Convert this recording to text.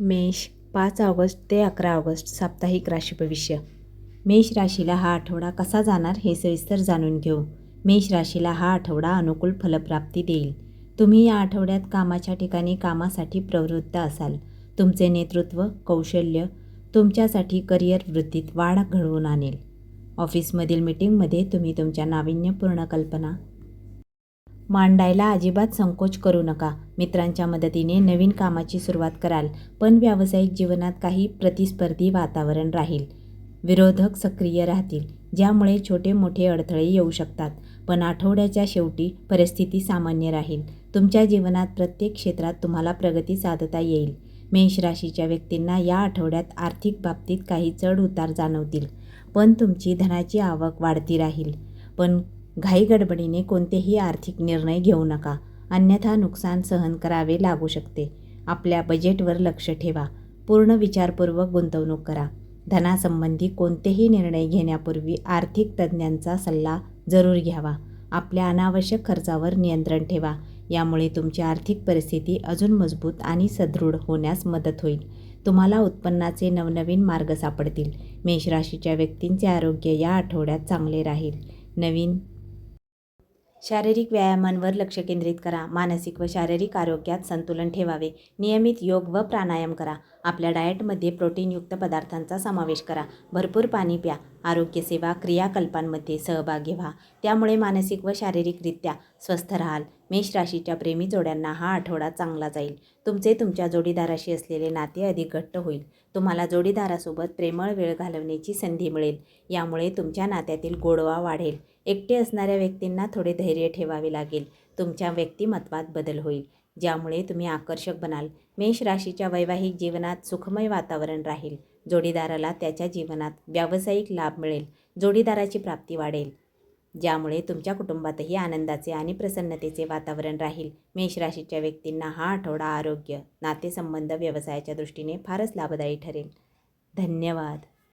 मेष पाच ऑगस्ट ते अकरा ऑगस्ट साप्ताहिक राशी भविष्य मेष राशीला हा आठवडा कसा जाणार हे सविस्तर जाणून घेऊ. मेष राशीला हा आठवडा अनुकूल फलप्राप्ती देईल. तुम्ही या आठवड्यात कामाच्या ठिकाणी कामासाठी प्रवृत्त असाल. तुमचे नेतृत्व कौशल्य तुमच्यासाठी करिअर वृद्धीत वाढ घडवून आणेल. ऑफिसमधील मीटिंगमध्ये तुम्ही तुमच्या नाविन्यपूर्ण कल्पना मांडायला अजिबात संकोच करू नका. मित्रांच्या मदतीने नवीन कामाची सुरुवात कराल पण व्यावसायिक जीवनात काही प्रतिस्पर्धी वातावरण राहील. विरोधक सक्रिय राहतील ज्यामुळे छोटे मोठे अडथळे येऊ शकतात. पण आठवड्याच्या शेवटी परिस्थिती सामान्य राहील. तुमच्या जीवनात प्रत्येक क्षेत्रात तुम्हाला प्रगती साधता येईल. मेष राशीच्या व्यक्तींना या आठवड्यात आर्थिक बाबतीत काही चढ उतार जाणवतील पण तुमची धनाची आवक वाढती राहील. पण घाईगडबडीने कोणतेही आर्थिक निर्णय घेऊ नका. अन्यथा नुकसान सहन करावे लागू शकते. आपल्या बजेटवर लक्ष ठेवा. पूर्ण विचारपूर्वक गुंतवणूक करा. धनासंबंधी कोणतेही निर्णय घेण्यापूर्वी आर्थिक तज्ज्ञांचा सल्ला जरूर घ्यावा. आपल्या अनावश्यक खर्चावर नियंत्रण ठेवा. यामुळे तुमची आर्थिक परिस्थिती अजून मजबूत आणि सदृढ होण्यास मदत होईल. तुम्हाला उत्पन्नाचे नवनवीन मार्ग सापडतील. मेषराशीच्या व्यक्तींचे आरोग्य या आठवड्यात चांगले राहील. नवीन शारीरिक व्यायामांवर लक्ष केंद्रित करा. मानसिक व शारीरिक आरोग्यात संतुलन ठेवावे. नियमित योग व प्राणायाम करा. आपल्या डाएटमध्ये प्रोटीनयुक्त पदार्थांचा समावेश करा. भरपूर पाणी प्या. आरोग्यसेवा क्रियाकल्पांमध्ये सहभागी व्हा. त्यामुळे मानसिक व शारीरिकरित्या स्वस्थ राहाल. मेष राशीच्या प्रेमी जोड्यांना हा आठवडा चांगला जाईल. तुमचे तुमच्या जोडीदाराशी असलेले नाते अधिक घट्ट होईल. तुम्हाला जोडीदारासोबत प्रेमळ वेळ घालवण्याची संधी मिळेल. यामुळे तुमच्या नात्यातील गोडवा वाढेल. एकटे असणाऱ्या व्यक्तींना थोडे धैर्य ठेवावे लागेल. तुमच्या व्यक्तिमत्वात बदल होईल. ज्यामुळे तुम्ही आकर्षक बनाल. मेष राशीच्या वैवाहिक जीवनात सुखमय वातावरण राहील. जोडीदाराला त्याच्या जीवनात व्यावसायिक लाभ मिळेल. जोडीदाराची प्राप्ती वाढेल. ज्यामुळे तुमच्या कुटुंबातही आनंदाचे आणि प्रसन्नतेचे वातावरण राहील. मेष राशीच्या व्यक्तींना हा आठवडा आरोग्य नातेसंबंध व्यवसायाच्या दृष्टीने फारच लाभदायी ठरेल. धन्यवाद.